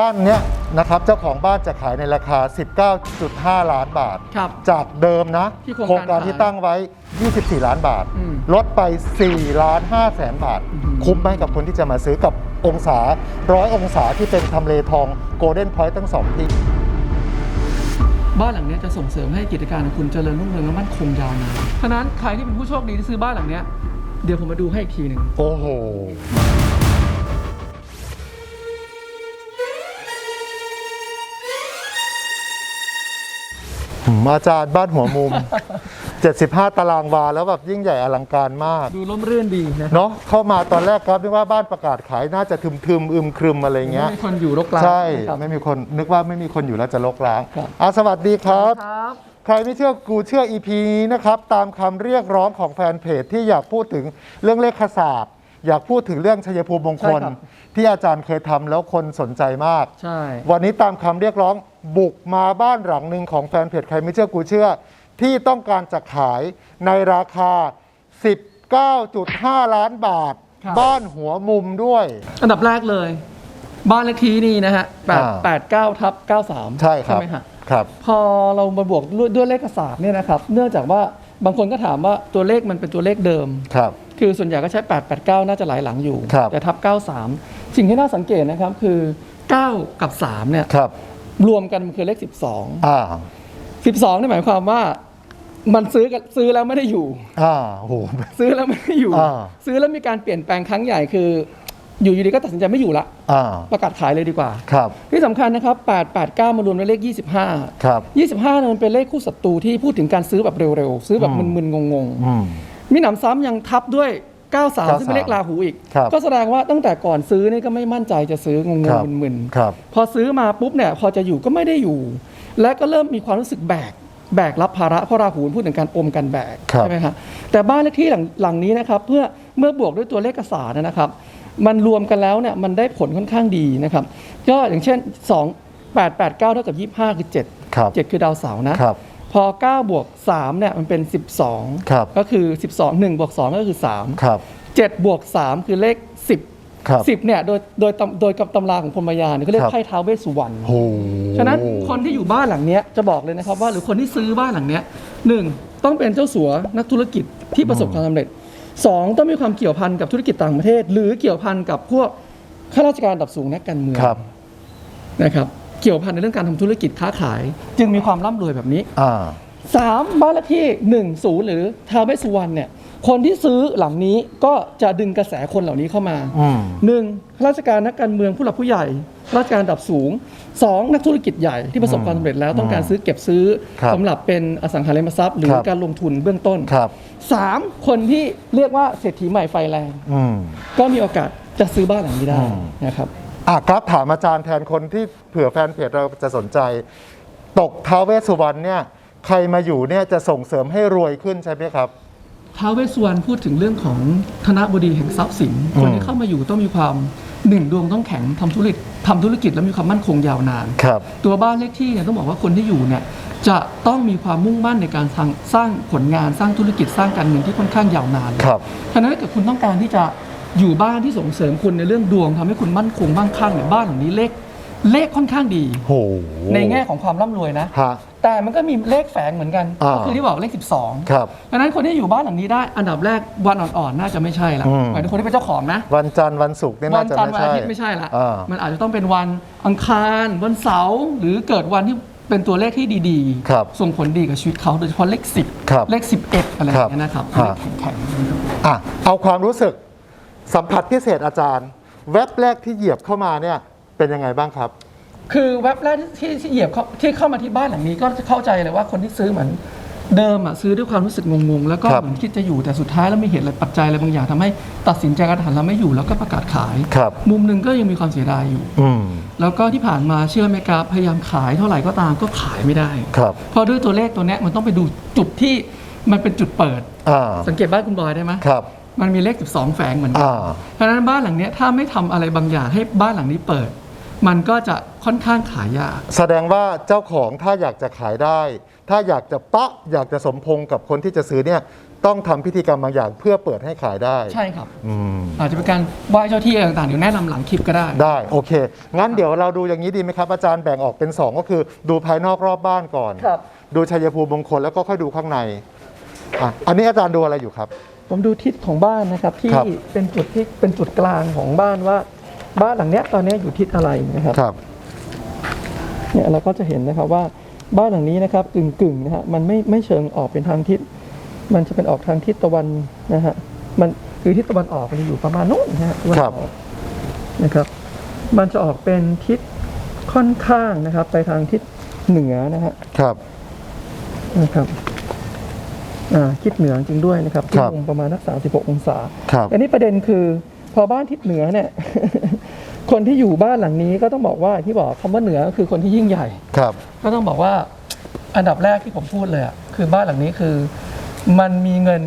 บ้านเนี้ยนะครับเจ้าของบ้านจะขายในราคา 19.5 ล้านบาท ครับจากเดิมนะที่โครงการโครงการที่ขายตั้งไว้ 24 ล้านบาท อืมลดไป 4 ล้าน5แสนบาท อื้อหือ คุ้มไหมกับคนที่จะมาซื้อกับองศาร้อยองศาที่เป็นทำเลทองโกลเด้นพอยต์ทั้งสองที่ บ้านหลังเนี้ยจะส่งเสริมให้กิจการของคุณเจริญรุ่งเรืองและมั่นคงยาวนานฉะนั้นใครที่เป็นผู้โชคดีที่ซื้อบ้านหลังเนี้ยเดี๋ยวผมมาดูให้อีกทีหนึ่งโอ้โห อืมอาจารย์บ้านหัวมุม 75 ตารางวาแล้วแบบยิ่งใหญ่อลังการมาก ดูร่มรื่นดีนะเนาะเข้ามาตอนแรกครับนึกว่าบ้านประกาศขายน่าจะทึมทึมๆอึมครึมอะไรเงี้ย ไม่มีคนอยู่รกร้างใช่นะครับ ไม่มีคนนึกว่าไม่มีคนอยู่แล้วจะลกล้างครับ อะสวัสดีครับ ครับ ใครไม่เชื่อกูเชื่อ EP นี้นะครับ ตามคำเรียกร้องของแฟนเพจที่อยากพูดถึงเรื่องเลขศาสตร์ อยากพูดถึงเรื่องชัยภูมิมงคล ใช่ครับ ที่อาจารย์เคยทำแล้วคนสนใจมาก ใช่ วันนี้ตามคำเรียกร้องบุกมาบ้านหลังหนึ่งของแฟนเพจใครไม่เชื่อกูเชื่อ ที่ต้องการจะขายในราคา 19.5 ล้านบาทบ้านหัวมุมด้วย อันดับแรกเลย บ้านเลขที่นี่นะฮะแปดอ่า แปดเก้าทับเก้าสามใช่ครับไหมฮะ ครับ พอเรามาบวกด้วยด้วยเลขศาสตร์เนี่ยนะครับ เนื่องจากว่าบางคนก็ถามว่าตัวเลขมันเป็นตัวเลขเดิม ครับ คือส่วนใหญ่ก็ใช้ 889 น่าจะหลายหลังอยู่ ครับ แต่ทับ 93 สิ่งที่น่าสังเกตนะครับคือ 9 กับ 3 เนี่ย ครับ รวมกันมันคือเลขอ่า12 12นี่หมายความว่ามันซื้อกันซื้อแล้วไม่ได้อยู่ อ่าโห ซื้อแล้วไม่ได้อยู่ อ่า ซื้อแล้วมีการเปลี่ยนแปลงครั้งใหญ่คือ อยู่ดีๆก็ตัดสินใจไม่อยู่ละอ่า ประกาศขายเลยดีกว่า ครับ ที่สำคัญนะครับ 889 มารวมในเลข 25 ครับ 25นั้นเป็นเลขคู่ศัตรูที่พูดถึงการซื้อแบบเร็วๆ ซื้อแบบอืมมึนๆ งงอืมๆ มีหนำซ้ำยังทับด้วย 93 ซึ่งเป็นเลขราหูอีก ครับก็แสดงว่าตั้งแต่ก่อนซื้อนี่ก็ไม่มั่นใจจะซื้องงครับๆมึนครับๆพอซื้อมาปุ๊บเนี่ยพอจะอยู่ก็ไม่ได้อยู่ และก็เริ่มมีความรู้สึกแบก แบกรับภาระเพราะราหูพูดถึงการอมกันแบก ครับ ใช่ไหมครับแต่บ้านเลขที่หลังหลังนี้นะครับเพื่อเมื่อบวกด้วยตัวเลขศาสตร์นะครับ มันรวมกันแล้วเนี่ยมันได้ผลค่อนข้างดีนะครับก็อย่างเช่น 2 8 8 9เท่ากับ25คือ7 ครับ 7 คือดาวเสาร์นะครับ พอ9บวก3เนี่ยมันเป็น 12 ครับก็คือ 12 1บวก2ก็คือครับ3 7บวก3คือเลข 10 ครับ 10เนี่ยโดยโดยตำโดยกับตำราของพรหมยานเนี่ยเขาเรียครักบ ไพ่ท้าวเวสสุวรรณโหฉะนั้นคนที่อยู่บ้านหลังเนี้ยจะบอกเลยนะครับว่าหรือคนที่ซื้อบ้านหลังเนี้ยหนึ่งต้องเป็นเจ้าสัวนักธุรกิจที่ประสบความสำเร็จสองต้องมีความเกี่ยวพันกับธุรกิจต่างประเทศ หรือเกี่ยวพันกับพวกข้าราชการระดับสูงนักการเมืองครับ นะครับ เกี่ยวพันในเรื่องการทำธุรกิจค้าขาย จึงมีความร่ำรวยแบบนี้อ่าสามบ้านเลขที่หนึ่งศูนย์หรือทาวเวสสุวรรณเนี่ยคนที่ซื้อหลังนี้ก็จะดึงกระแสคนเหล่านี้เข้ามาอืมหนึ่งข้าราชการนักการเมืองผู้หลักผู้ใหญ่ข้าราชการระดับสูงสองนักธุรกิจใหญ่ที่ประสบความสำเร็จแล้วต้องการซื้อเก็บซื้อครับสำหรับเป็นอสังหาริมทรัพย์ หรือครับการลงทุนเบื้องต้นครับสามคนที่เรียกว่าเศรษฐีใหม่ไฟแรงอืมก็มีโอกาสจะซื้อบ้านหลังนี้ได้อืมนะครับ อะครับถามอาจารย์แทนคนที่เผื่อแฟนเพจเราจะสนใจ ตกท้าวเวสสุวรรณเนี่ยใครมาอยู่เนี่ยจะส่งเสริมให้รวยขึ้นใช่ไหมครับ ท้าวเวสสุวรรณพูดถึงเรื่องของธนบดีแห่งทรัพย์สิน คนที่เข้ามาอยู่ต้องมีความหนึ่งดวงต้องแข็งทำธุรกิจทำธุรกิจแล้วมีความมั่นคงยาวนาน ครับ ตัวบ้านเลขที่เนี่ยต้องบอกว่าคนที่อยู่เนี่ยจะต้องมีความมุ่งมั่นในการทางสร้างผลงานสร้างธุรกิจสร้างการเงินที่ค่อนข้างยาวนานครับ ฉะนั้นถ้าเกิดคุณต้องการที่จะ อยู่บ้านที่ส่งเสริมคุณในเรื่องดวงทำให้คุณมั่นคงมั่งคั่งเนี่ยบ้านหลังนี้เลขเลขค่อนข้างดี โห ในแง่ของความร่ำรวยนะ ฮะ แต่มันก็มีเลขแฝงเหมือนกันอ่า ก็คือที่บอกเลข 12ครับ ดังนั้นคนที่อยู่บ้านหลังนี้ได้อันดับแรกวันอ่อนๆน่าจะไม่ใช่ละอืม หมายถึงคนที่เป็นเจ้าของนะ วันจันทร์วันศุกร์เนี่ยวัน่าจะจันทไม่ร์วันใช่อาทิตย์ไม่ใช่ละอ่า มันอาจจะต้องเป็นวันอังคารวันเสาร์หรือเกิดวันที่เป็นตัวเลขที่ดีครับส่งผลดีกับชีวิตเขาโดยเฉพาะเลข 10 ครับเลข 11 อะไรอย่างเงี้ยนะครับครับ เลขแข็งๆนะครับอะเอาความรู้สึก สัมผัสพิเศษอาจารย์ แว็บแรกที่เหยียบเข้ามาเนี่ยเป็นยังไงบ้างครับ คือเว็บแรกที่ที่เหยียบเข้าที่เข้ามาที่บ้านหลังนี้ก็จะเข้าใจเลยว่าคนที่ซื้อเหมือนเดิมอะซื้อด้วยความรู้สึกงงๆ แล้วก็ครับ เหมือนคิดจะอยู่แต่สุดท้ายแล้วมีเหตุอะไรปัจจัยอะไรบางอย่างทำให้ตัดสินใจกระทันแล้วไม่อยู่แล้วก็ประกาศขาย ครับ มุมหนึ่งก็ยังมีความเสียดายอยู่ อืมแล้วก็ที่ผ่านมาเชื่อไหมครับพยายามขายเท่าไหร่ก็ตามก็ขายไม่ได้ ครับ เพราะด้วยตัวเลขตัวเนี้ยมันต้องไปดูจุดที่มันเป็นจุดเปิด อ่าสังเกตบ้านคุณบอยได้ไหมครับ มันมีเลข 12 แฝงเหมือนกัอ่าเพราะฉะนั้นบ้านหลังเนี้ยถ้าไม่ทำอะไรบางอย่างให้บ้านหลังนี้เปิด มันก็จะค่อนข้างขายยากแสดงว่าเจ้าของถ้าอยากจะขายได้ ถ้าอยากจะปะอยากจะสมพงษ์กับคนที่จะซื้อเนี่ยต้องทำพิธีกรรมบางอย่างเพื่อเปิดให้ขายได้ ใช่ครับอืมอาจจะเป็นการไหว้เจ้าที่อะไรต่างๆเดี๋ยวแนะนำหลังคลิปก็ได้ ได้โอเค งั้นเดี๋ยวเราดูอย่างนี้ดีไหมครับ อาจารย์แบ่งออกเป็น 2 ก็คือดูภายนอกรอบบ้านก่อนครับดูชัยภูมิมงคลแล้วก็ค่อยดูข้างในอะอันนี้อาจารย์ดูอะไรอยู่ครับ ผมดูทิศของบ้านนะครับ ที่ครับ เป็นจุดที่เป็นจุดกลางของบ้านว่า บ้านหลังเนี้ยตอนเนี้ยอยู่ทิศอะไรนะครับครับ เนี่ยเราก็จะเห็นนะครับว่าบ้านหลังนี้นะครับกึ่งกึ่งๆนะฮะมันไม่ไม่เชิงออกเป็นทางทิศ มันจะเป็นออกทางทิศตะวันนะฮะมันคือทิศตะวันออกมันจะอยู่ประมาณนู้นนะฮะตะวันครับ ออกนะครับ มันจะออกเป็นทิศค่อนข้างนะครับ ไปทางทิศเหนือนะฮะครับนะครับอ่า ทิศเหนือจริงด้วยนะครับที่ครับมุมประมาณนัก36 องศาครับอันนี้ประเด็นคือพอบ้านทิศเหนือเนี่ยคนที่อยู่บ้านหลังนี้ก็ต้องบอกว่าที่บอกคำว่าเหนือก็คือคนที่ยิ่งใหญ่ครับ ก็ต้องบอกว่าอันดับแรกที่ผมพูดเลยอะคือบ้านหลังนี้คือ มันมีเงิน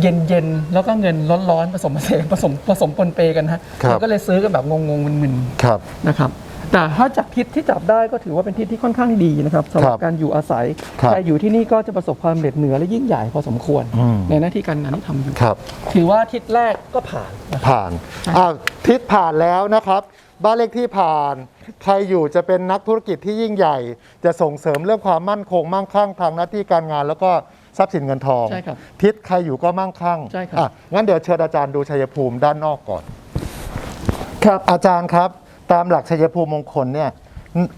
เย็นๆแล้วก็เงินร้อนๆผสมผสมผสมผสมปนเปกันฮะครับเราก็เลยซื้อกันแบบงงๆมึนครับๆนะครับ แต่ถ้าจากทิศที่จับได้ก็ถือว่าเป็นทิศที่ค่อนข้างดีนะครับสำหรัครับบการอยู่อาศัยครับใครอยู่ที่นี่ก็จะประสบความสำเร็จเหนือและยิ่งใหญ่พอสมควรอืมในหน้าที่การงานที่ทำอยู่ครับถือว่าทิศแรกก็ผ่านนะครับผ่านอ้าวทิศผ่านแล้วนะครับ บ้านเลขที่ผ่าน ใครอยู่จะเป็นนักธุรกิจที่ยิ่งใหญ่ จะส่งเสริมเรื่องความมั่นคงมั่งคั่งทางหน้าที่การงานแล้วก็ทรัพย์สินเงินทองใช่ครับทิศใครอยู่ก็มั่งคั่งใช่ครับอะงั้นเดี๋ยวเชิญอาจารย์ดูชัยภูมิด้านนอกก่อน ครับอาจารย์ครับ ตามหลักชัยภูมิมงคลเนี่ย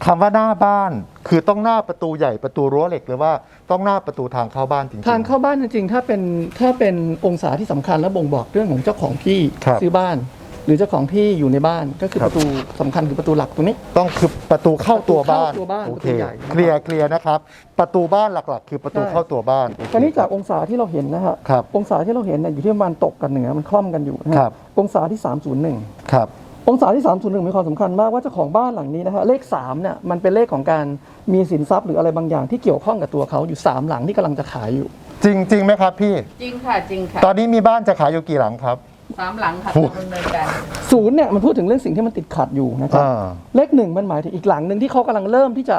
คำว่าหน้าบ้านคือต้องหน้าประตูใหญ่ประตูรั้วเหล็กหรือว่าต้องหน้าประตูทางเข้าบ้านจริงๆ ทางเข้าบ้านจริงๆ ถ้าเป็นถ้าเป็นองศาที่สำคัญและบ่งบอกเรื่องของเจ้าของที่ครับซื้อบ้าน หรือเจ้าของที่อยู่ในบ้านก็คือครัปบระตูสำคัญคือประตูหลักตัวนี้ ต้องคือประตูเข้าตัวบ้านประตูเข้าตัวบ้านโอประเคตูใหญ่นะครับเคลียร์เคลียร์นะครับ ประตูบ้านหลักๆ คือประตูใช่เข้าตัวบ้านโอเคตอนนี้จากองศาที่เราเห็นนะฮะครับองศาที่เราเห็นเนี่ยอยู่ที่ประมาณตกกันเหนือมันคล่อมกันอยู่นะฮะครับองศาที่ 301ครับ องศาที่ 301 มีความสำคัญมากว่าเจ้าของบ้านหลังนี้นะฮะเลข3เนี่ยมันเป็นเลขของการมีสินทรัพย์หรืออะไรบางอย่างที่เกี่ยวข้องกับตัวเขาอยู่ 3 หลังที่กำลังจะขายอยู่ จริงจริงไหมครับพี่ จริงค่ะจริงค่ะตอนนี้มีบ้านจะขายอยู่กี่หลังครับสามหลังค่ะโอ้ดำเนินการศูนย์เนี่ยมันพูดถึงเรื่องสิ่งที่มันติดขัดอยู่นะครับอ่าเลขหนึ่งมันหมายถึงอีกหลังหนึ่งที่เขากำลังเริ่มที่จะ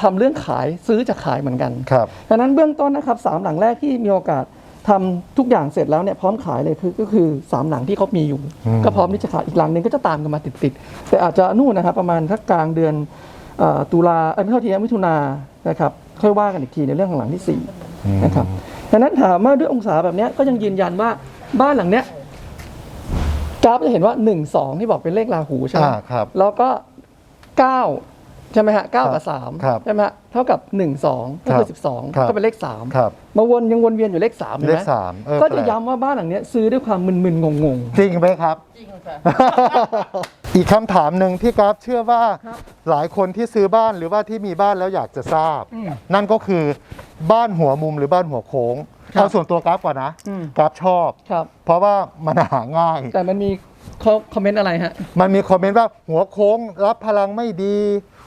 ทำเรื่องขายซื้อจะขายเหมือนกันครับดังนั้นเบื้องต้นนะครับสามหลังแรกที่มีโอกาส ทำทุกอย่างเสร็จแล้วเนี่ยพร้อมขายเลยคือก็คือสามหลังที่เขามีอยู่อืมก็พร้อมที่จะขายอีกหลังหนึ่งก็จะตามกันมาติดๆแต่อาจจะนู่นนะครับประมาณทักกลางเดือนเอ่อตุลาเอ้ยไม่เท่าทีนะมิถุนานะครับค่อยว่ากันอีกทีในเรื่องของหลังที่สี่นะครับดังนั้นถามว่าด้วยองศาแบบเนี้ยก็ยังยืนยันว่าบ้านหลังเนี้ยกราฟจะเห็นว่าหนึ่งสองที่บอกเป็นเลขราหูใช่ไหมอ่าครับแล้วก็เก้า ใช่ไหมฮะเก้าครักับบสามครับใช่ไหมฮะเท่ากับหนึ่งสองก็คือสิบสองครับก็เป็นเลขสามครับมาวนยังวนเวียนอยู่เลขสามห็นเลไหขสามเออก็แปลจะย้ำว่าบ้านหลังเนี้ยซื้อด้วยความมึนๆงง จริงไหมครับ จริงค่ะ อีกคำถามหนึ่งที่กราฟเชื่อว่าครับหลายคนที่ซื้อบ้านหรือว่าที่มีบ้านแล้วอยากจะทราบ อืมนั่นก็คือบ้านหัวมุมหรือบ้านหัวโค้งครับเอาส่วนตัวกราฟก่อนนะอืม กราฟชอบ ๆครับ เพราะว่ามันหาง่าย แต่มันมีเขาคอมเมนต์อะไรฮะ มันมีคอมเมนต์ว่าหัวโค้งรับพลังไม่ดี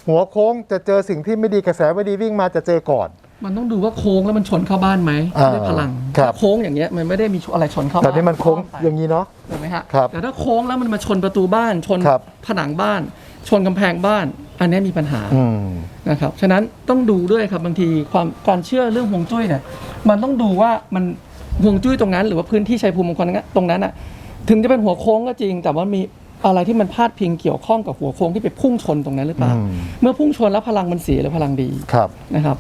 หัวโค้งจะเจอสิ่งที่ไม่ดีกระแสไม่ดีวิ่งมาจะเจอก่อน มันต้องดูว่าโค้งแล้วมันชนเข้าบ้านไหมอ่าด้วยพลังครับ ถ้าโค้งอย่างเงี้ยมันไม่ได้มีอะไรชนเข้าแต่บ้านนี่มันโค้งอย่างนี้เนาะ ถูกไหมฮะครับแต่ถ้าโค้งแล้วมันมาชนประตูบ้าน ชนครับ ผนังบ้าน ชนกำแพงบ้าน อันเนี้ยมีปัญหา อืม นะครับ ฉะนั้นต้องดูด้วยครับบางทีความการเชื่อเรื่องฮวงจุ้ยเนี่ย มันต้องดูว่ามันฮวงจุ้ยตรงนั้น หรือว่าพื้นที่ชัยภูมิมงคลนั้นตรงนั้นอะถึงจะเป็นหัวโค้งก็จริง แต่ว่ามี อะไรที่มันพาดพิงเกี่ยวข้องกับหัวโค้งที่ไปพุ่งชนตรงนั้นหรือเปล่า อืม เมื่อพุ่งชนแล้วพลังมันเสียหรือพลังดีครับ นะครับ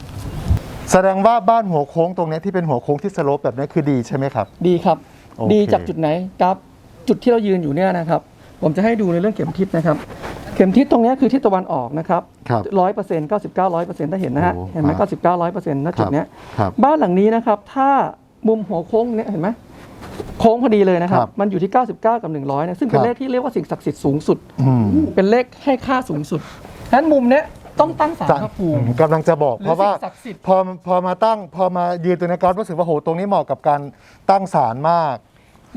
แสดงว่าบ้านหัวโค้งตรงเนี้ยที่เป็นหัวโค้งที่สโลปแบบนี้คือดีใช่ไหมครับ ดีครับ โอเค ดีจากจุดไหนครับจุดที่เรายืนอยู่เนี่ยนะครับ ผมจะให้ดูในเรื่องเข็มทิศนะครับ เข็มทิศตรงเนี้ยคือทิศตะวันออกนะครับครับ ร้อยเปอร์เซ็นต์เก้าสิบเก้าร้อยเปอร์เซ็นต์ถ้าเห็นนะฮะโอ้เห็นไหมครัเก้าบสิบเก้าร้อยเปอร์เซ็นต์ณจุดเนี้ยครับ บ้านหลังนี้นะครับ ถ้ามุมหัวโค้งเนี่ยเห็นไหม โค้งพอดีเลยนะครับ ครับมันอยู่ที่ 99 กับ 100นะซึ่งเป็คนรับ เลขที่เรียกว่าสิ่งศักดิ์สิทธิ์สูงสุด อืมเป็นเลขให้ค่าสูงสุดฉะนั้นมุมเนี้ยต้องตั้งศาลพระภูมิ กำลังจะบอกหรือเพราะว่าสิ่งศักดิ์สิทธิ์ พอพอมาตั้งพอมายืนตัวในกราฟรู้สึกว่าโหตรงนี้เหมาะกับการตั้งศาลมาก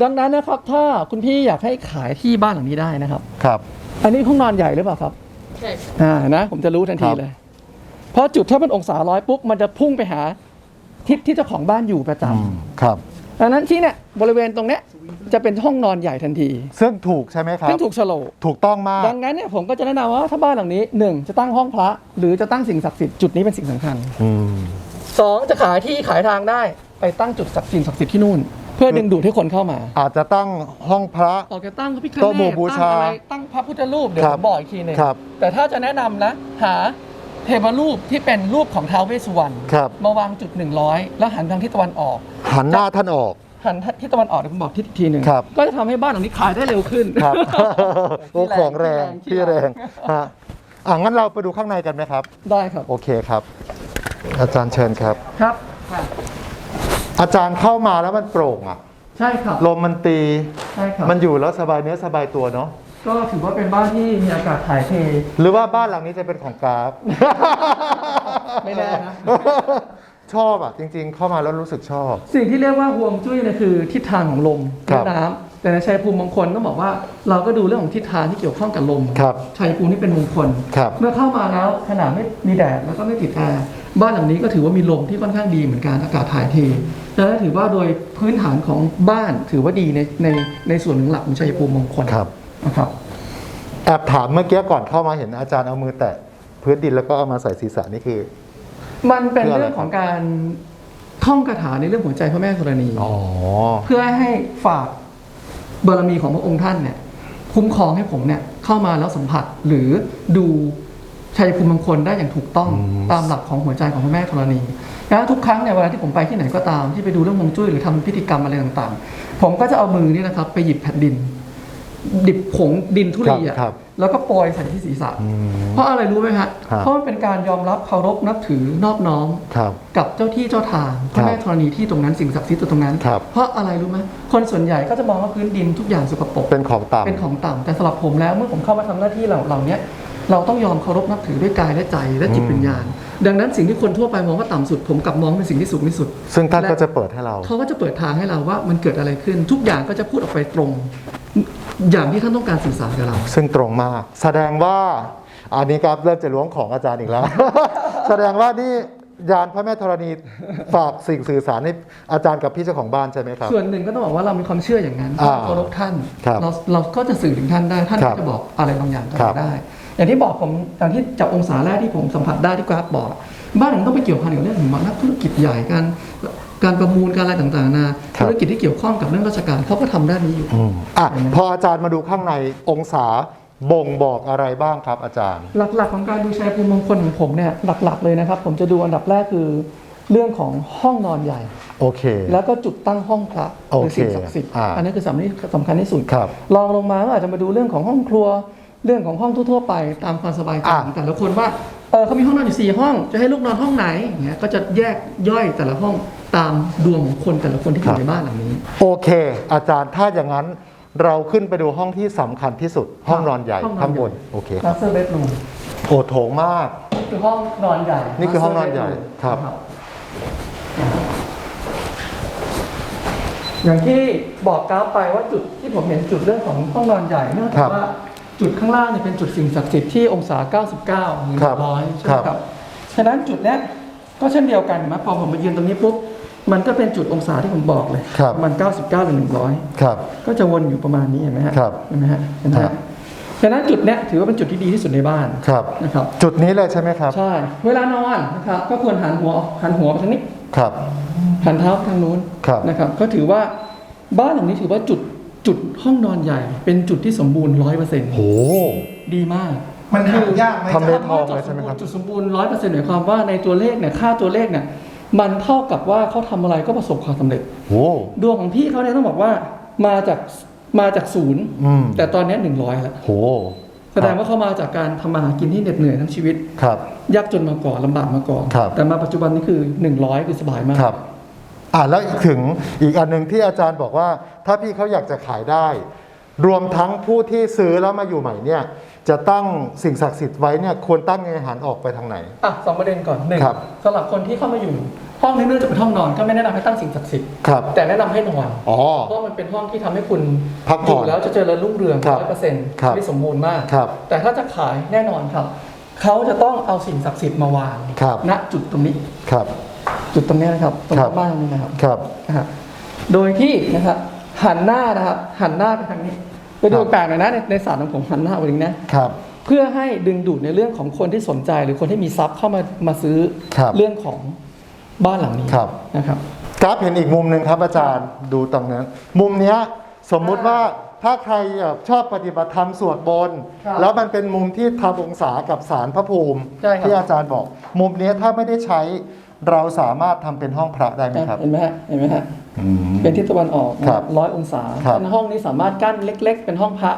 ดังนั้นนะครับถ้าคุณพี่อยากให้ขายที่บ้านหลังนี้ได้นะครับ ครับ อันนี้ห้องนอนใหญ่หรือเปล่าครับ ใช่ค่ะอ่านะผมจะรู้ทันทีครับ เลย เพราะจุดถ้าเป็นองศาร้อยปุ๊บมันจะพุ่งไปหาทิศที่เจ้าของบ้านอยู่ประจอืมครับำ ดังนั้นที่เนี่ยบริเวณตรงเนี้ยจะเป็นห้องนอนใหญ่ทันทีซึ่งถูกใช่ไหมครับซึ่งถูกโฉลกถูกต้องมาก ดังนั้นเนี่ยผมก็จะแนะนำว่าถ้าบ้านหลังนี้หนึ่งจะตั้งห้องพระ หรือจะตั้งสิ่งศักดิ์สิทธิ์จุดนี้เป็นสิ่งสำคัญอืมสองจะขายที่ขายทางได้ไปตั้งจุดศักดิ์สิ่งศักดิ์สิทธิ์ที่นู่น เพื่อดึงดูดให้คนเข้ามาอาจจะตั้งห้องพระ ออกจะตั้งพระพิฆเนศโต๊ะหมู่บูชาตั้งอะไรตั้งพระพุทธรูปเดี๋ยวครัผบมบอกอีกทีหนึงครับ แต่ถ้าจะแนะนำนะหา เทวรูปที่เป็นรูปของท้าวเวสสุวรรณครับ มาวางจุด 100 แล้วหันทางทิศตะวันออก หันหน้าท่านออก หันทิศตะวันออกเดี๋ยวผมบอกทิศอีกทีหนึ่งครับ ก็จะทำให้บ้านหลังนี้ขายได้เร็วขึ้น ครับ โอ้ของแรงที่ที่แรแรงงฮะอะงั้นเราไปดูข้างในกันไหมครับ ได้ครับโอเคครับ อาจารย์เชิญครับ ครับอาจารย์เข้ามาแล้วมันโปร่งอะ ใช่ครับลมมันตี ใช่ครับ มันอยู่แล้วสบายเนื้อสบายตัวเนาะ ก็ถือว่าเป็นบ้านที่มีอากาศถ่ายเท หรือว่าบ้านหลังนี้จะเป็นของกราฟไม่แน่นะ ชอบอะ จริง ๆ เข้ามาแล้วรู้สึกชอบ สิ่งที่เรียกว่าห่วงจุ้ยเนี่ยคือทิศทางของลมครัและบน้ำแต่ในชัยภูมิมงคลต้องบอกว่า เราก็ดูเรื่องของทิศทางที่เกี่ยวข้องกับลมครับชัยภูมินี่เป็นมงคล ครับเมื่อเข้ามาแล้วขนาดไม่มีแดดแล้วก็ไม่ติดแอร์บ้านหลังนี้ก็ถือว่ามีลมที่ค่อนข้างดีเหมือนกันอากาศถ่ายเทและถือว่าโดยพื้นฐานของบ้านถือว่าดีในในในส่วนหนึ่งหลักของชัยภูมิมงคล ครับ นะครับแอบถามเมื่อกี้ก่อนเข้ามาเห็นอาจารย์เอามือแตะพื้นดินแล้วก็เอามาใส่ศีรษะนี่คือ มันเป็นเพื่ออะไรเรื่องของการท่องคาถาในเรื่องหัวใจพระแม่ธรณีอ๋อเพื่อให้ฝากบารมีของพระองค์ท่านเนี่ย คุ้มครองให้ผมเนี่ยเข้ามาแล้วสัมผัสหรือดูชัยภูมิมงคลได้อย่างถูกต้องอืมตามหลักของหัวใจของพระแม่ธรณีแล้วทุกครั้งเนี่ยเวลาที่ผมไปที่ไหนก็ตามที่ไปดูเรื่องฮวงจุ้ยหรือทำพิธีกรรมอะไรต่างๆ ผมก็จะเอามือนี่นะครับ ไปหยิบแผ่นดิน ดิบผงดินทุลีอะครับแล้วก็โปรยใส่ที่ศีรษะอืมเพราะอะไรรู้ไหมฮะครับเพราะมันเป็นการยอมรับเคารพนับถือนอบน้อมครับกับเจ้าที่เจ้าทางพระแม่ธรณีที่ตรงนั้นสิ่งศักดิ์สิทธิ์ตรงนั้นครับเพราะอะไรรู้ไหมคนส่วนใหญ่ก็จะมองว่าพื้นดินทุกอย่างสกปรกเป็นของต่ำเป็นของต่ำแต่สำหรับผมแล้วเมื่อผมเข้ามาทำหน้าที่เหล่าเหล่านี้เราต้องยอมเคารพนับถือด้วยกายและใจและจิตอืมวิญญาณ ดังนั้นสิ่งที่คนทั่วไปมองว่าต่ำสุดผมกลับมองเป็นสิ่งที่สูงที่สุด ซึ่งท่านก็จะเปิดให้เราเขาก็จะเปิดทางให้เราว่ามันเกิดอะไรขึ้น ทุกอย่างก็จะพูดออกไปตรง อย่างที่ท่านต้องการสื่อสารกับเรา ซึ่งตรงมาก แสดงว่า อันนี้ครับเริ่มจะล้วงของอาจารย์อีกแล้ว แสดงว่านี่ยานพระแม่ธรณีฝากสิ่งสื่อสารให้อาจารย์กับพี่เจ้าของบ้านใช่ไหมครับ ส่วนหนึ่งก็ต้องบอกว่าเรามีความเชื่ออย่างนั้นอ่าเคารพท่านครับเราเราก็จะสื่อถึงท่านได้ท่านครัก็บจะบอกอะไรบางอย่างกับครัเราบได้ อย่างที่บอกผมอย่างที่จากองศาแรกที่ผมสัมผัสได้ที่กราฟบอก บ้านหลังต้องไปเกี่ยวพันกับเรื่องของนักธุรกิจใหญ่การการประมูลการอะไรต่างๆนานาธุรกิจที่เกี่ยวข้องกับเรื่องราชการเขาก็ทำด้านนี้อยู่อืมอะพออาจารย์มาดูข้างในองศาบ่งบอกอะไรบ้างครับอาจารย์ หลักๆ ของการดูชัยภูมิมงคลของผมเนี่ยหลัก ๆเลยนะครับ ผมจะดูอันดับแรกคือเรื่องของห้องนอนใหญ่โอเค แล้วก็จุดตั้งห้องพระหโอรือเคสิ่งศักดิ์สิทธิ์อ่าอันนี้คือสำคัญที่สำคัญที่สุดครับลองลงมาก็อาจจะมาดูเรื่องของห้องครัว เรื่องของห้องทั่วๆไปตามความสบายใจอะของแต่ละคนว่า เออเขามีห้องนอนอยู่สี่ห้อง จะให้ลูกนอนห้องไหนอย่างเงี้ยก็จะแยกย่อยแต่ละห้องตามดวงของคนแต่ละคนที่อยู่ในบ้านหลังนี้ โอเค อาจารย์ถ้าอย่างนั้นเราขึ้นไปดูห้องที่สำคัญที่สุด ห้องนอนใหญ่ห้องนอนข้างบนใหญ่โอเคมาสเตอร์เบดรูมโอ้โถงมากนี่คือห้องนอนใหญ่ นี่คือห้องนอนใหญ่ Master bedroom ครับ อย่างที่บอกกราฟไปว่าจุดที่ผมเห็นจุดเรื่องของห้องนอนใหญ่เนื่องครัจากบว่า จุดข้างล่างเนี่ยเป็นจุดสิ่งศักดิ์สิทธิ์ที่องศา 99หรือครับร้อยใช่ไหคมรับครับฉะนั้นจุดเนี้ยก็เช่นเดียวกันเห็นไหมพอผมมายืนตรงนี้ปุ๊บมันก็เป็นจุดองศาที่ผมบอกเลยครับ มัน 99หรือ100 ครับ ก็จะวนอยู่ประมาณนี้เห็นไหมฮะครับเห็นไหมฮะเห็นไหมครัฮะบ ฉะนั้นจุดเนี้ยถือว่าเป็นจุดที่ดีที่สุดในบ้านครับ นะครับ จุดนี้เลยใช่ไหมครับ ใช่ เวลานอนนะครับก็ควรหันหัวหันหัวไปทางนี้ ครับ หันเท้าไปทางนู้นครับ นะครับ ก็ถือว่าบ้านหลังนี้ถือว่าจุด จุดห้องนอนใหญ่ เป็นจุดที่สมบูรณ์ร้อยเปอร์เซ็นต์โห ดีมาก มันหายากไหมทำเลครับทองเลยใช่ไหมครับ จุดสมบูรณ์ร้อยเปอร์เซ็นต์หมายความว่าในตัวเลขเนี่ยค่าตัวเลขเนี่ยมันเท่ากับว่าเขาทำอะไรก็ประสบความสำเร็จโหดวงของพี่เขาเนี่ยต้องบอกว่ามาจากมาจากศูนย์อืมแต่ตอนเนี้หนึ่งร้อยแล้วโหแสดงว่าเขามาจากการทำมาหากินที่เหน็ดเหนื่อยทั้งชีวิตครับยากจนมาก่อนลำบากมาก่อนครับแต่มาปัจจุบันนี้คือหนึ่งร้อยคือสบายมากครับ อ่าแล้วอีกถึงอีกอันหนึ่งที่อาจารย์บอกว่า ถ้าพี่เขาอยากจะขายได้ รวมทั้งผู้ที่ซื้อแล้วมาอยู่ใหม่เนี่ยจะตั้งสิ่งศักดิ์สิทธิ์ไว้เนี่ยควรตั้งไงหันออกไปทางไหน อะสองประเด็นก่อนหนึ่งครับสำหรับคนที่เข้ามาอยู่ ห้องนี้เนื่องจากเป็นห้องนอนก็ไม่แนะนำให้ตั้งสิ่งศักดิ์สิทธิ์ครับแต่แนะนำให้นอนอ๋อเพราะมันเป็นห้องที่ทำให้คุณพักผ่อนยู่แล้วจะเจริญรุ่งเรืองครับร้อยเปอร์เซ็นต์ครับที่สมบูรณ์มากครับแต่ถ้าจะขายแน่นอนครับเขาจะต้องเอาสิ่งศักดิ์สิทธิ์มาวางครับ ณจุดตรงนี้ ครับ จุดตรงนี้นะครับตรงครับ บ้านนี้นะครับครับ นะฮะโดยที่นะครับหันหน้านะครับ หันหน้าไปทางนี้ ไปดูครับ แปลกหน่อยนะในในศาสตร์ของผมหันหน้าไปทางนี้นะครับ เพื่อให้ดึงดูดในเรื่องของคนที่สนใจ หรือคนที่มีทรัพย์เข้ามามาซื้อครับเรื่องของบ้านหลังนี้ครับ นะครับ กราฟเห็นอีกมุมหนึ่งครับอาจารย์ดูตรงนั้น มุมเนี้ยสมมุติว่าถ้าใครแบบชอบปฏิบัติธรรมสวดบนต์ครับแล้วมันเป็นมุมที่ทำองศากับสารพระภูมิ ใช่ครับ ที่อาจารย์บอก มุมเนี้ยถ้าไม่ได้ใช้ เราสามารถทำเป็นห้องพระได้ไหมครับ เห็นไหมฮะเห็นไหมฮะอืมเป็นทิศตะวันออกครับร้อยองศาครับในห้องนี้สามารถกั้นเล็ก ๆ เป็นห้องพระ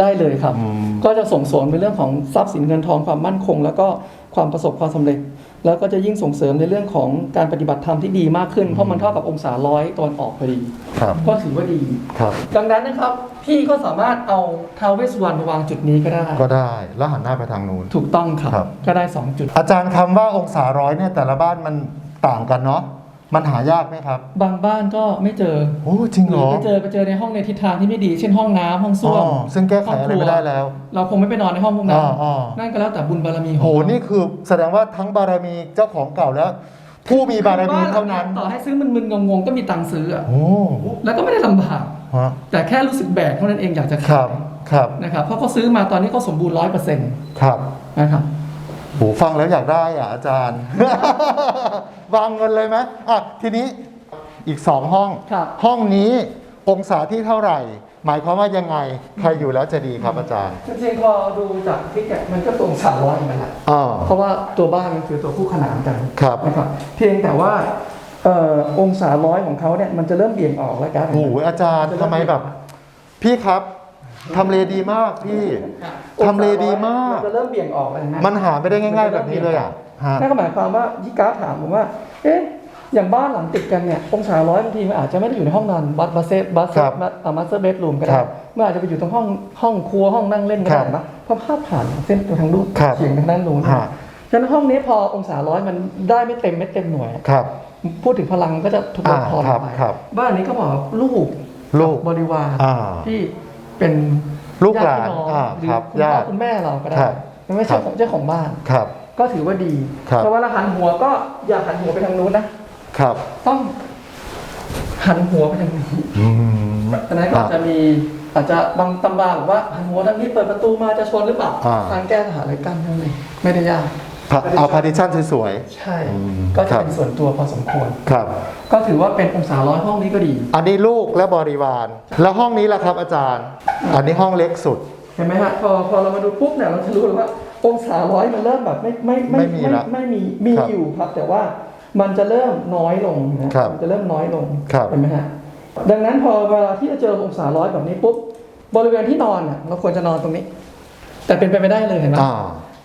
ได้เลยครับอืมก็จะส่งเสริมในเรื่องของทรัพย์สินเงินทองความมั่นคง แล้วก็ความประสบความสำเร็จ แล้วก็จะยิ่งส่งเสริมในเรื่องของการปฏิบัติธรรมที่ดีมากขึ้น เพราะมันเท่ากับองศาร้อยตะวันออกพอดี ครับก็ถือว่าดี ครับ ดังนั้นนะครับพี่ก็สามารถเอาท้าวเวสสุวรรณมาวางจุดนี้ก็ได้ ก็ได้แล้วหันหน้าไปทางนู้น ถูกต้องครับ ครับ ก็ได้สองจุด อาจารย์คำว่าองศาร้อยเนี่ยแต่ละบ้านมันต่างกันเนาะ มันหายากไหมครับ บางบ้านก็ไม่เจอโอ้จริงเหรอไปเจอไปเจอในห้องในทิศทางที่ไม่ดี เช่นห้องน้ำห้องส้วมอ๋อซึ่งแก้ไขอะไรไม่ได้แล้ว เราคงไม่ไปนอนในห้องพวกนั้อ๋นออ๋อนั่นก็แล้วแต่บุญบารมีขโหองเรานี่คือแสดงว่าทั้งบารมีเจ้าของเก่าแล้ว ผู้มีบารมีเท่านั้น ต่อให้ซื้อมึนๆงงๆก็มีตังค์ซื้ออะโอ้แล้วก็ไม่ได้ลำบากฮะแต่แค่รู้สึกแบกเท่านั้นเองอยากจะครัขาบยครับนะครับเพราะเขาซื้อมาตอนนี้เขาสมบูรณ์ร้อยเปอร์เซ็นต์ครับนะครับโหฟังแล้วอยากได้อะอาจารย์ วางเงินเลยไหมอะทีนี้อีกสองห้อง ครับห้องนี้องศาที่เท่าไหร่ หมายความว่ายังไง ใครอยู่แล้วจะดีครับอาจารย์จริงๆพอดูจากพิกเนี่ยมันก็ตรงสามร้อยเหมือนกันแหละอ่าเพราะว่าตัวบ้านมันคือตัวคู่ขนานกันครับ นะครับ เพียงแต่ว่าเอ่อองศาร้อยของเขาเนี่ยมันจะเริ่มเบี่ยงออกแล้วกัน โอ้โหอาจารย์ทำไมแบบ พี่ครับ ทำเลดีมากพี่ทำเลดีมาก นจะเริ่มเบี่ยงออกแล้วนะมันหาไม่ได้ง่าย ๆ แบบนี้เลยอะฮะนั่นก็หมายความว่ายี่กราฟถามผมว่า เอ๊ะ อย่างบ้านหลังติดกันเนี่ย องศาร้อยบางทีมันอาจจะไม่ได้อยู่ในห้องนอนบัสบัสเซบัสครับมาสเตอร์เบดรูมก็คได้รับมันอาจจะไปอยู่ตรงห้องห้องครัวห้องนั่งเล่นก็ครัได้บนะเพราะภาพผ่านเส้นตัวทางรูปครับเฉียงทางด้านนู้นฮะฉะนั้นห้องนี้พอองศาร้อยมันได้ไม่เต็มไม่เต็มหน่วย ครับพูดถึงพลังก็จะทุกบอ่าทอนครับไปครับบ้านนี้ก็บอกลูกลูกบริวารอ่าที่ เป็นลูกหลานญติพี่น้องอ่าหรือครับคุณพ่อญาติคุณแม่เราก็ได้ครับไม่ใช่ของเจ้าของบ้าน ครับ ก็ถือว่าดีครับ แต่เวลาหันหัวก็อย่าหันหัวไปทางนู้นนะครับต้องหันหัวไปทางนี้อืมอันนั้นก็อาจจะมีอาจจะบางตำราบอกว่าหันหัวทางนี้เปิดประตูมาจะชนหรือเปล่าอ่า ทางแก้สถานอะไรกั้นเท่านั้นเองไม่ได้ยาก พะเอาพาร์ติชันสวย ใช่ อืมก็คจะรับเป็นส่วนตัวพอสมควร ๆ ครับ ก็ถือว่าเป็นองศาร้อยห้องนี้ก็ดี อันนี้ลูกและบริวาร แล้วห้องนี้ล่ะครับอาจารย์ อันนี้ห้องเล็กสุด เห็นไหมฮะพอพอเรามาดูปุ๊บเนี่ยเราจะรู้เลยว่าองศาร้อยมันเริ่มแบบไม่ไม่ไม่มีละไม่มีมีครับอยู่ครับ แต่ว่ามันจะเริ่มน้อยลงนะครับมันจะเริ่มน้อยลงครับ เห็นไหมฮะดังนั้นพอเวลาที่จะเจอองศาร้อยแบบนี้ปุ๊บ บริเวณที่นอนน่ะเราควรจะนอนตรงนี้ แต่เป็นไปไม่ได้เลยเห็นไหมอ่า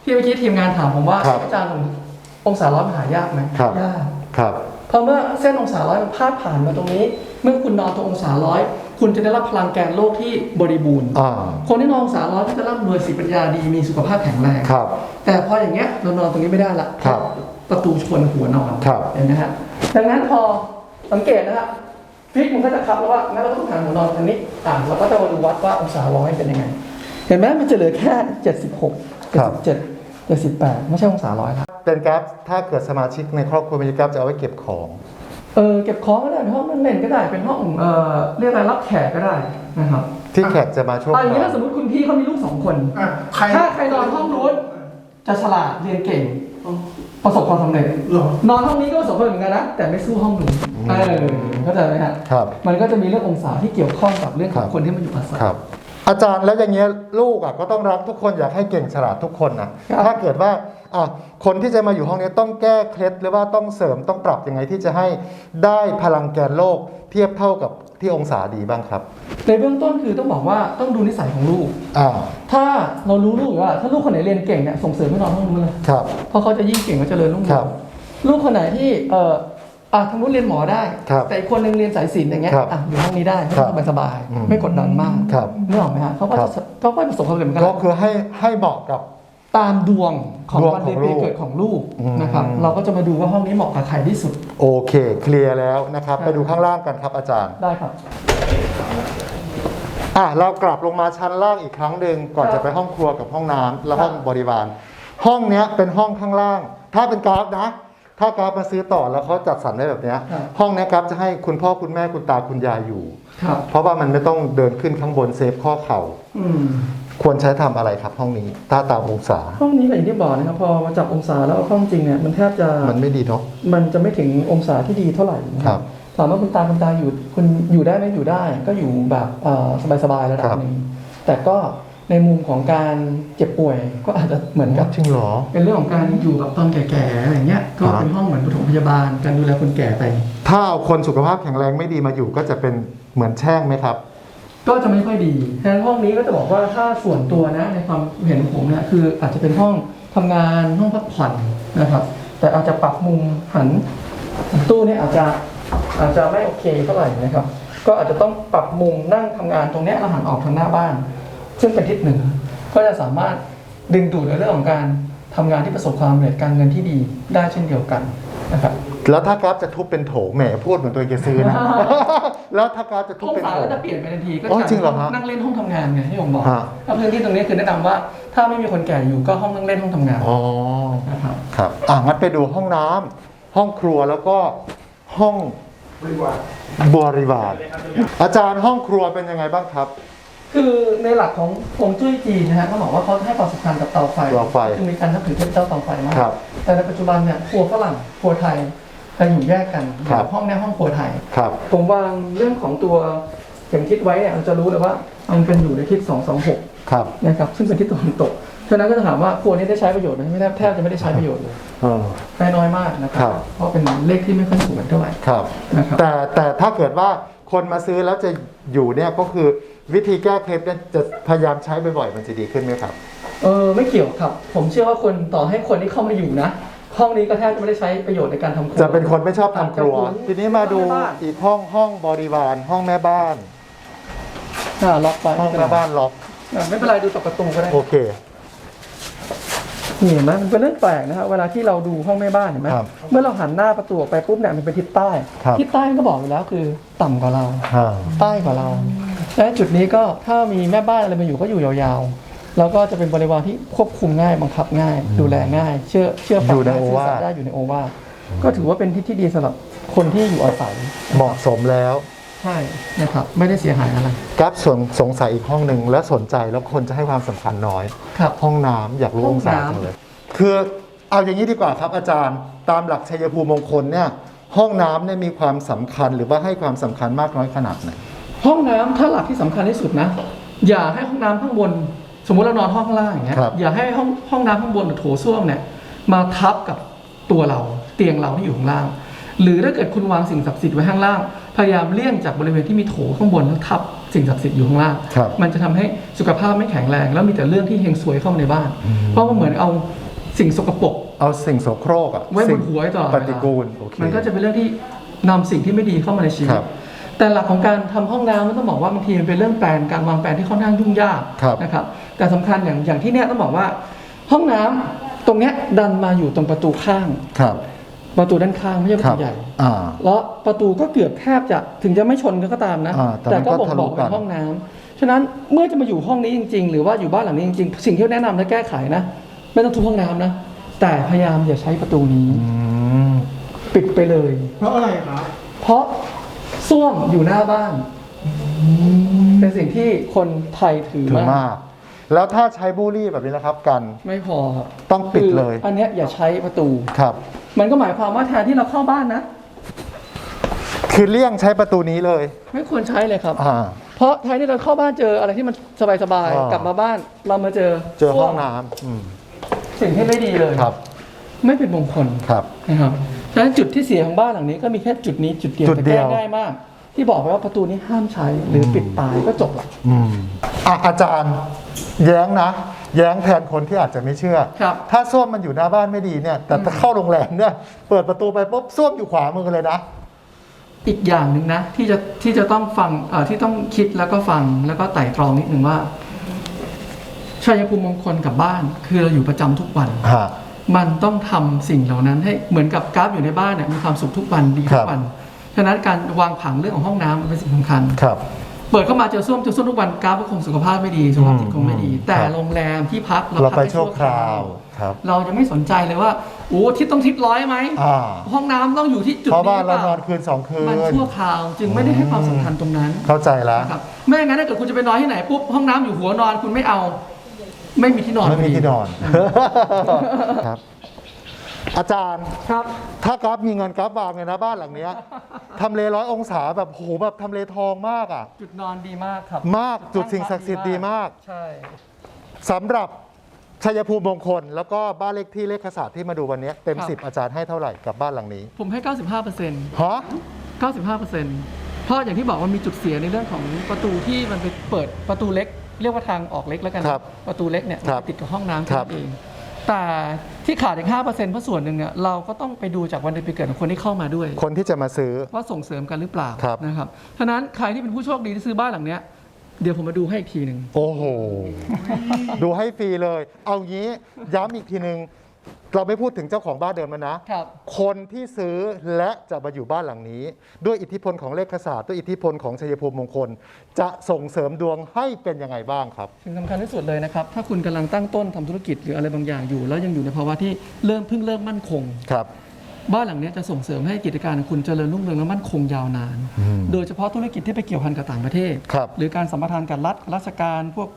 ที่เมื่อกี้ทีมงานถามผมว่าครับอาจารย์องศาร้อยมันหายากไหมครับ ยากครับ เพราะเมื่อเส้นองศาร้อยมันพาดผ่านมาตรงนี้ เมื่อคุณนอนตรงองศาร้อยคุณจะได้รับพลังแกนโลกที่บริบูรณ์อ่า คนที่นอนองศาร้อยก็จะร่ำรวยสิปัญญาดีมีสุขภาพแข็งแรง ครับ แต่พออย่างเงี้ยเรานอนตรงนี้ไม่ได้ละครับประตูชนหัวนอนครับ เห็นไหมฮะดังนั้นพอสังเกตนะฮะฟิกมันก็จะคับแล้วว่างั้นเราต้องหันหัวนอนทางนี้อ่าเราก็จะมาดูวัดว่าองศาร้อยเป็นยังไง เห็นไหมมันจะเหลือแค่ 76 ครับ 77 78ไม่ใช่องศาร้อยละเป็นกราฟถ้าเกิดสมาชิกในครอบครัวมีกราฟจะเอาไว้เก็บของเออเก็บของก็ได้เป็นห้องนั่งเล่นก็ได้เป็นห้องเอ่อเรียกอะไรรับแขกก็ได้นะครับที่แขกจะมาช่วงอะอย่างนี้บ่าถ้ายสมมติคุณพี่เขามีลูกสองคน อะใครถ้าใครนอนห้องนู้นจะฉลาดเรียนเก่ง ประสบความสำเร็จเหรอ นอนห้องนี้ก็ประสบความสำเร็จเหมือนกันนะแต่ไม่สู้ห้องนู้นเออเข้าใจไหมฮะครับ มันก็จะมีเรื่ององศาที่เกี่ยวข้องกับเรื่องขอคงรับคนที่มาอยู่อาศัย ครับ อาจารย์แล้วอย่างเงี้ยลูกอะก็ต้องรักทุกคนอยากให้เก่งฉลาดทุกคนนะครับถ้าเกิดว่าอะคนที่จะมาอยู่ห้องนี้ต้องแก้เคล็ดหรือว่าต้องเสริมต้องปรับยังไงที่จะให้ได้พลังแกนโลกเทียบเท่ากับที่องศาดีบ้างครับ ในเบื้องต้นคือต้องบอกว่าต้องดูนิสัยของลูกอ่าถ้าเรารู้ลูกอยู่ว่า ถ้าลูกคนไหนเรียนเก่งเนี่ยส่งเสริมให้นอนห้องนู้นเลยครับเพราะเขาจะยิ่งเก่งก็จะเจริญรุ่งคเรืรัอบงลูกคนไหนที่เอ่ออะทางนู้นเรียนหมอได้ ครับแต่อีกคนหนึงเรียนสายศิลป์อย่างเงี้ยครับอะอยู่ห้องนี้ได้ครับสบายสบายๆอืมไม่กดดันมากครับ นึกออกไหมฮะเขาก็ครัจะบเขาก็ประสบความสำเร็จเหมือนกันก็คือให้ให้เหมาะกับ ตามดวงของดวงวันของเดือนปีลูกเกิดของลูกอืม นะครับเราก็จะมาดูว่าห้องนี้เหมาะกับใครที่สุด โอเค เคลียร์แล้วนะครับครับไปดูข้างล่างกันครับอาจารย์ ได้ครับ อะเรากลับลงมาชั้นล่างอีกครั้งหนึ่งก่อนครับจะไปห้องครัวกับห้องน้ำและครับห้องบริวารห้องเนี้ยเป็นห้องข้างล่าง ถ้าเป็นกราฟนะ ถ้ากราฟมาซื้อต่อแล้วเขาจัดสรรได้แบบเนี้ยครับห้องเนี้ยกราฟจะให้คุณพ่อคุณแม่คุณตาคุณยายอยู่ ครับ เพราะว่ามันไม่ต้องเดินขึ้นข้างบนเซฟข้อเข่า อืมควรใช้ทำอะไรครับห้องนี้ ถ้าตามองศา ห้องนี้ก็อย่างที่บอกนะครับพอมาจับองศาแล้วเอาเข้าจริงเนี่ยมันแทบจะมันไม่ดีเนาะ มันจะไม่ถึงองศาที่ดีเท่าไหร่นะครับแต่ถามว่าคุณตาคุณตาอยู่คุณอยู่ได้ไหมอยู่ได้ ก็อยู่แบบเอ่อสบายๆระดัครับบหนึ่งแต่ก็ ในมุมของการเจ็บป่วยก็อาจจะเหมือนกับจริงเหรอ เป็นเรื่องของการอยู่แบบตอนแก่ๆอะไรเงี้ยก็ครับเป็นห้องเหมือนปฐมพยาบาลการดูแลคนแก่ไป ถ้าเอาคนสุขภาพแข็งแรงไม่ดีมาอยู่ก็จะเป็นเหมือนแช่งไหมครับ ก็จะไม่ค่อยดีฉะนั้นห้องนี้ก็จะบอกว่าถ้าส่วนตัวนะในความเห็นของผมเนี่ยคืออาจจะเป็นห้องทำงานห้องพักผ่อนนะครับ แต่อาจจะปรับมุมหันตู้เนี่ยอาจจะอาจจะไม่โอเคเท่าไหร่นะครับ ก็อาจจะต้องปรับมุมนั่งทำงานตรงเนี้ยแล้วหันออกทางหน้าบ้าน ซึ่งเป็นทิศเหนือ ก็จะสามารถดึงดูดในเรื่องของการทำงานที่ประสบความสำเร็จการเงินที่ดีได้เช่นเดียวกันนะครับแล้วถ้ากราฟจะทุบเป็นโถแหมพูดเหมือนตัวเองจะซื้อนะ แล้วถ้ากราฟจะทุบห้องเป็นฝาโถก็จะเปลี่ยนไปทันทีก็อ๋อจะจริงเหรอฮะนั่งเล่นห้องทำงานไงที่ผมบอกฮะแล้วพื้นที่ตรงนี้คือแนะนำว่า ถ้าไม่มีคนแก่อยู่ก็ห้องนั่งเล่นห้องทำงานอ๋อนะครับครับอะงั้นไปดูห้องน้ำห้องครัวแล้วก็ห้องบริวารอาจารย์ห้องครัวเป็นยังไงบ้างครับ คือในหลักของฮวงจุ้ยจีนนะฮะเขาบอกว่าเขาให้ความสำคัญกับเตาไฟเตาไฟจึงมีการนับถือเทพเจ้าเตาไฟมาก ครับ แต่ในปัจจุบันเนี่ยครัวฝรั่งครัวไทยจะอยู่แยกกันครับ ห้องเนี้ห้องครัวไทย ครับ ผมวางเรื่องของตัวเข็มทิศไว้เนี่ยเราจะรู้เลยว่ามันเป็นอยู่ในทิศ226ครับนะครับซึ่งเป็นทิศตะวันตกฉะนั้นก็จะถามว่าครัวนี้ได้ใช้ประโยชน์ไหมไม่ได้แทบจะไม่ได้ใช้ประโยชน์เลยเออ ได้น้อยมากนะคครัรับบเพราะเป็นเลขที่ไม่ค่อยสวยเท่าไหร่ครับ นะครับแต่แต่ถ้าเกิดว่า คนมาซื้อแล้วจะอยู่เนี่ยก็คือวิธีแก้เคล็ดเนี่ยจะพยายามใช้บ่อยๆมันจะดีขึ้นไหมครับ เออไม่เกี่ยวครับ ผมเชื่อว่าคนต่อให้คนที่เข้ามาอยู่นะ ห้องนี้ก็แทบจะไม่ได้ใช้ประโยชน์ในการทำครัว จะเป็นคนไม่ชอบทำครัว อาจจะทีนี้มาดูห้องแม่บ้านอีกห้องห้องบริวารห้องแม่บ้าน อ่าล็อกไปห้องแม่บ้านล็อก อ่าไม่เป็นไรดูจากประตูก็ได้ โอเค นี่เห็นไหมมันเป็นเรื่องแปลกนะครับเวลาที่เราดูห้องแม่บ้านเห็นไหมครับเมื่อเราหันหน้าประตูออกไปปุ๊บเนี่ยมันเป็นทิศใต้ ครับ ทิศใต้มันก็บอกอยู่แล้วคือต่ำกว่าเรา อ่า ใต้กว่าเรา และจุดนี้ก็ถ้ามีแม่บ้านอะไรมาอยู่ก็อยู่ยาวๆ แล้วก็จะเป็นบริวารที่ควบคุมง่ายบังคับง่าย ดูแลง่าย เชื่อเชื่อฟัอยู่ในได้โอซื่อวาทสัตย์ได้อยู่ในโอวาทก็ถือว่าเป็นที่ที่ดีสำหรับคนที่อยู่อาศัย เหมาะสมแล้ว ใช่นะครับไม่ได้เสียหายอะไร กัฟสงสงสัยอีกห้องหนึ่งและสนใจแล้วคนจะให้ความสำคัญน้อย ครับ ห้องน้ำอยากรู้ห้อองงศาน้ำ จังเลย คือเอาอย่างนี้ดีกว่าครับอาจารย์ ตามหลักชัยภูมิมงคลเนี่ยห้องน้ำเนี่ยมีความสำคัญหรือว่าให้ความสำคัญมากน้อยขนาดไหน ห้องน้ำถ้าหลักที่สำคัญที่สุดนะ อย่าให้ห้องน้ำข้างบน สมมติเรานอนห้องข้างล่างอย่างเงี้ยครับ อย่าให้ห้องห้องน้ำข้างบนหรือโถส้วมเนี่ยมาทับกับตัวเราเตียงเราที่อยู่ข้างล่าง หรือถ้าเกิดคุณวางสิ่งศักดิ์สิทธิ์ไว้ข้างล่าง พยายามเลี่ยงจากบริเวณที่มีโถข้างบนแล้วทับสิ่งศักดิ์สิทธิ์อยู่ข้างล่าง ครับมันจะทำให้สุขภาพไม่แข็งแรง แล้วมีแต่เรื่องที่เฮงซวยเข้ามาในบ้าน เพราะมันเหมือนเอาสิ่งสกปรก เอาสิ่งโสโครกอะไว้บสิ่นงหัวไว้ตลอดปเวลาฏิกูลโอเค มันก็จะเป็นเรื่องที่นำสิ่งที่ไม่ดีเข้ามาในชีวิคต รับแต่หลักของการทำห้องน้ำมันต้องบอกว่าบางทีมันเป็นเรื่องแปลนการวางแปลนที่ค่อนข้างยุ่งยากครับ นะครับ แต่สำคัญอย่างอย่างที่เนี้ยต้องบอกว่า ห้องน้ำตรงเนี้ยดันมาอยู่ตรงประตูข้าง ครับ ประตูด้านข้างไม่ใช่ประครัตูบใหญ่อ่า แล้วประตูก็เกือบแทบจะถึงจะไม่ชนกันก็ตามนะ อ่าแต่แต่มันก็ก็บ่งทะลุบอกกัเป็นนห้องน้ำฉะนั้นเมื่อจะมาอยู่ห้องนี้จริง ๆ หรือว่าอยู่บ้านหลังนี้จริงๆ สิ่งที่แนะนำและแก้ไขนะ ไม่ต้องทุบห้องน้ำนะ แต่พยายามอย่าใช้ประตูนี้ อืม ปิดไปเลย เพราะอะไรครับ เพราะส้วมอยู่หน้าบ้าน เป็นสิ่งที่คนไทยถือถือมากมาก แล้วถ้าใช้บูลลี่แบบนี้นะครับกันไม่พอครับต้องปิดเลย คืออันเนี้ยอย่าใช้ประตู ครับ มันก็หมายความว่าแทนที่เราเข้าบ้านนะ คือเลี่ยงใช้ประตูนี้เลยไม่ควรใช้เลยครับ อ่า เพราะแทนที่เราเข้าบ้านเจออะไรที่มันสบายอ่า ๆ กลับมาบ้านเรามาเจอเจอห้องส้วมน้ำอืมสิ่งที่ไม่ดีเลยครับไม่เป็นมงคลครับ นะครับดังนั้นจุดที่เสียของบ้านหลังนี้ก็มีแค่จุดนี้จุดเดียวจุดแต่เดีแก้ยว ง่ายมาก ที่บอกไว้ว่าประตูนี้ห้ามใช้หรือปิดตายก็จบละ อืมอะอาจารย์แย้งนะ แย้งแทนคนที่อาจจะไม่เชื่อ ครับ ถ้าส้วมมันอยู่หน้าบ้านไม่ดีเนี่ย แต่ถ้าเข้าโรงแรมเนี่ย เปิดประตูไปปุ๊บส้วมอยู่ขวามือเลยนะ อีกอย่างหนึ่งนะที่จะที่จะต้องฟังเอ่อที่ต้องคิดแล้วก็ฟังแล้วก็ไต่ตรองนิดหนึ่งว่าชัยภูมิมงคลกับบ้าน คือเราอยู่ประจำทุกวัน ฮะ มันต้องทำสิ่งเหล่านั้นให้เหมือนกับกราฟอยู่ในบ้านเนี่ยมีความสุขทุกวันดีคทุรับกวัน ฉะนั้นการวางผังเรื่องของห้องน้ำมันเป็นสิ่งสำคัญ ครับ เปิดเข้ามาเจอส้วมเจอส้วมทุกวันกราฟก็คงสุขภาพไม่ดีสุขภาพจิตคงไม่ดี อืม แต่ครับโรงแรมที่พักเราพัไปด้ชั่วคราวครับ เราจะไม่สนใจเลยว่าโอ้ทิศต้องทิศร้อยไหมอ่า ห้องน้ำต้องอยู่ที่จุดเพราะนี้ว่าหรือเราเปนอล่านคืนสองคืมันนชั่วคราวจึงไม่ได้ให้ความสำคัญตรงนั้น เข้าใจแล้ว นะครับไม่งั้นถ้าเกิดคุณจะไปนอนที่ไหนปุ๊บห้องน้ำอยู่หัวนอนคุณไม่เอา ไม่มีที่นอนไม่มีพดีที่นอน ครับ อาจารย์ครับ ถ้ากราฟมีเงินกราฟวางเลยนะบ้านหลังเนี้ยทำเลร้อยองศาแบบโหแบบทำเลทองมากอะ จุดนอนดีมากครับมากจุดสิ่งศักดิ์สิทธิ์ดีมาก ใช่ สำหรับชัยภูมิมงคล แล้วก็บ้านเลขที่เลขศาสตร์ที่มาดูวันนี้เต็ม10 อาจารย์ให้เท่าไหร่กับบ้านหลังนี้ผมให้ 95เปอร์เซ็นต์ฮะ95เปอร์เซ็นต์เพราะอย่างที่บอกว่ามีจุดเสียในเรื่องของประตูที่มันไปเปิดประตูเล็ก เรียกว่าทางออกเล็กแล้วกันนะครับประตูเล็กเนี่ยครับติดกับห้องน้ำครัแค่บนั้นเอง แต่ที่ขาดอีก5เปอร์เซ็นต์เพราะส่วนหนึ่งเนี่ยเราก็ต้องไปดูจากวันเดือนปีเกิดของคนที่เข้ามาด้วย คนที่จะมาซื้อ ว่าส่งเสริมกันหรือเปล่าครับ นะครับฉะนั้นใครที่เป็นผู้โชคดีที่ซื้อบ้านหลังเนี้ยเดี๋ยวผมมาดูให้อีกทีหนึ่ง โอ้โห ดูให้ฟรีเลย เอางี้ย้ำอีกทีนึง เราไม่พูดถึงเจ้าของบ้านเดิมแล้วนะ ครับ คนที่ซื้อและจะมาอยู่บ้านหลังนี้ ด้วยอิทธิพลของเลขศาสตร์ด้วยอิทธิพลของชัยภูมิมงคล จะส่งเสริมดวงให้เป็นยังไงบ้างครับ สิ่งสำคัญที่สุดเลยนะครับ ถ้าคุณกำลังตั้งต้นทำธุรกิจหรืออะไรบางอย่างอยู่ แล้วยังอยู่ในภาวะที่เริ่มเพิ่งเริ่มมั่นคง ครับ บ้านหลังเนี้ยจะส่งเสริมให้กิจการของคุณเจริญรุ่งเรืองและมั่นคงยาวนาน อืมโดยเฉพาะธุรกิจที่ไปเกี่ยวพันกับต่างประเทศ ครับหรือการสัมปทานกับรัฐราชการพวก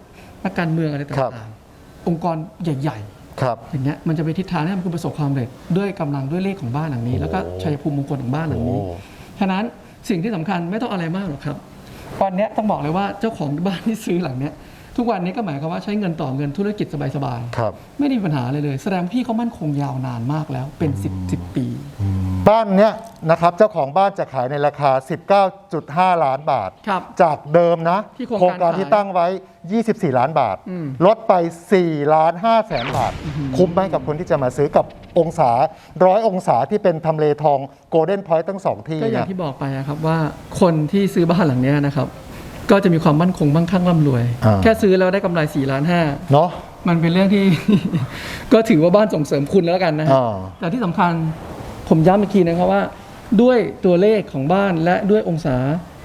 นักการเมืองอะไรครับต่างๆ องค์กรใหญ่ ครับๆอย่างเงี้ยมันจะไปทิศทางให้คุณประสบความสำเร็จด้วยกำลังด้วยเลขของบ้านหลังนี้ แล้วก็ชัยภูมิมงคลของบ้านหลังนี้ โอ้ ฉะนั้นสิ่งที่สำคัญไม่ต้องอะไรมากหรอกครับวันเนี้ยต้องบอกเลยว่าเจ้าของบ้านที่ซื้อหลังเนี้ยทุกวันนี้ก็หมายความว่าใช้เงินต่อเงินธุรกิจสบายๆครับไม่ได้มีปัญหาเลยเลย แสดงว่าพี่เขามั่นคงยาวนานมากแล้วเป็น 10 10ปี บ้านเนี้ยนะครับเจ้าของบ้านจะขายในราคา 19.5 ล้านบาท ครับจากเดิมนะที่โครงการที่ขายตั้งไว้ 24 ล้านบาท อืม ลดไป 4 ล้าน5แสนบาท คุ้มไหมกับคนที่จะมาซื้อกับองศาร้อยองศาที่เป็นทำเลทองโกลเด้นพอยต์ทั้งสองที่ก็อย่างเนี่ยที่บอกไปอะครับว่าคนที่ซื้อบ้านหลังเนี้ยนะครับ ก็จะมีความมั่นคงมั่งคั่งร่ำรวยอ่าแค่ซื้อแล้วได้กำไร4ล้านห้าเนาะ มันเป็นเรื่องที่ ก็ถือว่าบ้านส่งเสริมคุณแล้วกันนะฮะอ่า แต่ที่สำคัญ ผมย้ำอีกทีนะครับว่า ด้วยตัวเลขของบ้านและด้วยองศา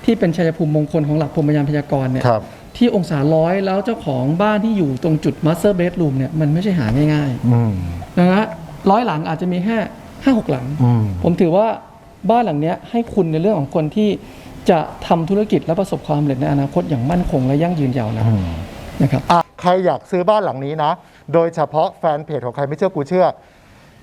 ที่เป็นชัยภูมิมงคลของหลักพรหมยานพยากรณ์เนี่ยครับ ที่องศาร้อยแล้วเจ้าของบ้านที่อยู่ตรงจุดมาสเตอร์เบดรูมเนี่ยมันไม่ใช่หาง่ายอืม ๆนะฮะร้อยหลังอาจจะมีแค่ห้าหกหลัง อืม ผมถือว่าบ้านหลังเนี้ยให้คุณในเรื่องของคนที่จะทำธุรกิจและประสบความสำเร็จในอนาคตอย่างมั่นคงและยั่งยืนยาวนานนะครับ อะใครอยากซื้อบ้านหลังนี้นะ โดยเฉพาะแฟนเพจของใครไม่เชื่อกูเชื่อ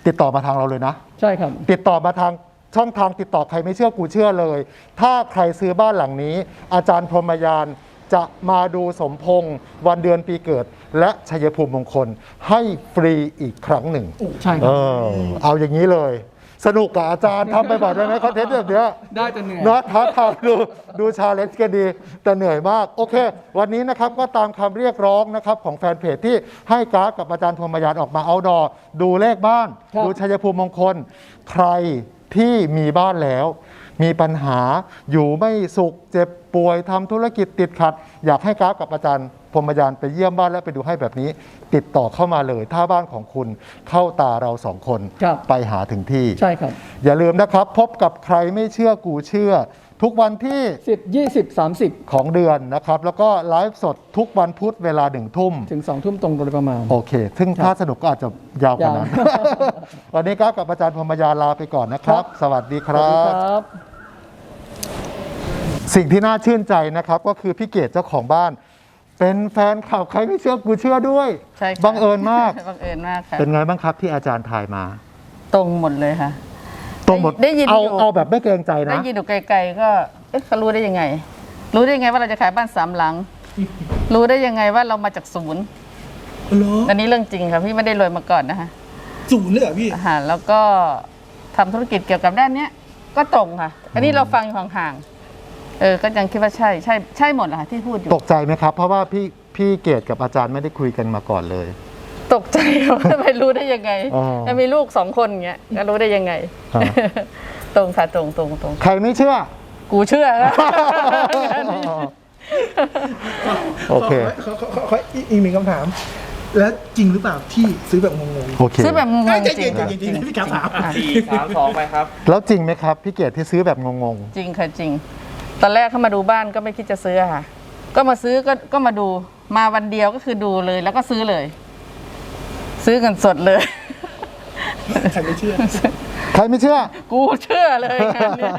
ติดต่อมาทางเราเลยนะ ใช่ครับ ติดต่อมาทางช่องทางติดต่อใครไม่เชื่อกูเชื่อเลย ถ้าใครซื้อบ้านหลังนี้ อาจารย์พรหมยานจะมาดูสมพงษ์วันเดือนปีเกิด และชัยภูมิมงคลให้ฟรีอีกครั้งหนึ่ง ใช่คเอรับ อเอาอย่างนี้เลย สนุกกับอาจารย์ทำไปบ่อยได้ไหมคอนเทนต์แบบเนี้ย ได้แต่เหนื่อยเนาะท้าทายดูดูชาเลนจ์กันดี แต่เหนื่อยมาก โอเค วันนี้นะครับก็ตามคำเรียกร้องนะครับของแฟนเพจที่ให้กราฟกับอาจารย์พรหมยานออกมาเอาดอ ดูเลขบ้าน ครับ ดูชัยภูมิมงคล ใครที่มีบ้านแล้ว มีปัญหาอยู่ไม่สุขเจ็บป่วยทำธุรกิจติดขัด อยากให้กราฟกับอาจารย์ พรหมยานไปเยี่ยมบ้านและไปดูให้แบบนี้ ติดต่อเข้ามาเลย ถ้าบ้านของคุณเข้าตาเราสองคนครับไปหาถึงที่ ใช่ครับ อย่าลืมนะครับ พบกับใครไม่เชื่อกูเชื่อ ทุกวันที่สิบยี่สิบสามสิบของเดือนนะครับ แล้วก็ไลฟ์สดทุกวันพุธเวลาหนึ่งทุ่ม ถึงสองทุ่มตรงโดยประมาณ โอเค ซึ่งถ้าสนุกก็อาจจะยาวกว่านั้น ยาว วันนี้ครับกับอาจารย์พรหมยาลาไปก่อนนะครับ สวัสดีคสวัสรัดีคบรับ สิ่งที่น่าชื่นใจนะครับก็คือพี่เกดเจ้าของบ้าน เป็นแฟนข่าวใครไม่เชื่อกูเชื่อด้วย ใช่ค่ะบังเอิญมาก บังเอิญมากค่ะ เป็นไงบ้างครับที่อาจารย์ถ่ายมา ตรงหมดเลยค่ะ ตรงหมดได้ยินเอาอยู่ เอาแบบไม่เกรงใจได้นะยินอยู่ไกลๆก็ เอ๊ะเขารู้ได้ยังไง รู้ได้ยังไงว่าเราจะขายบ้านสามหลัง รู้ได้ยังไงว่าเรามาจากศูนย์ เหรออันนี้เรื่องจริงค่ะพี่ไม่ได้รวยมาก่อนนะคะศูนย์เลยเหรอพี่ อาหารแล้วก็ทำธุรกิจเกี่ยวกับด้านเนี้ยก็ตรงค่ะ อันนี้เราฟังอยู่ห่างๆ เออก็ยังคิดว่าใช่ใช่ใช่หมดแหละค่ะที่พูดอยู่ ตกใจไหมครับ เพราะว่าพี่พี่เกดกับอาจารย์ไม่ได้คุยกันมาก่อนเลย ตกใจว่าไม่รู้ได้ยังไงอ๋อแล้วมีลูกสองคนอย่างเงี้ยก็รู้ได้ยังไงครับตรงค่ะตรงตรงตรงใครไม่เชื่อ กูเชื่อโอเค ขอขอขอขออีกอีกหนึ่งคำถาม แล้วจริงหรือเปล่าที่ซื้อแบบงงโอเค ซื้อแบบงงๆๆใจจริเย็งนใจค่ะเย็นใจเย็นพี่ครับถาม สี่สามสองไปครับ แล้วจริงไหมครับ พี่เกดที่ซื้อแบบงง จริงค่ะจริง ตอนแรกเข้ามาดูบ้านก็ไม่คิดจะซื้อค่ะ ก็มาซื้อก็ก็มาดูมาวันเดียวก็คือดูเลย แล้วก็ซื้อเลย ซื้อกันสดเลย ใครไม่เชื่อๆใครไม่เชื่อ กูเชื่อเลยงานเนี้ย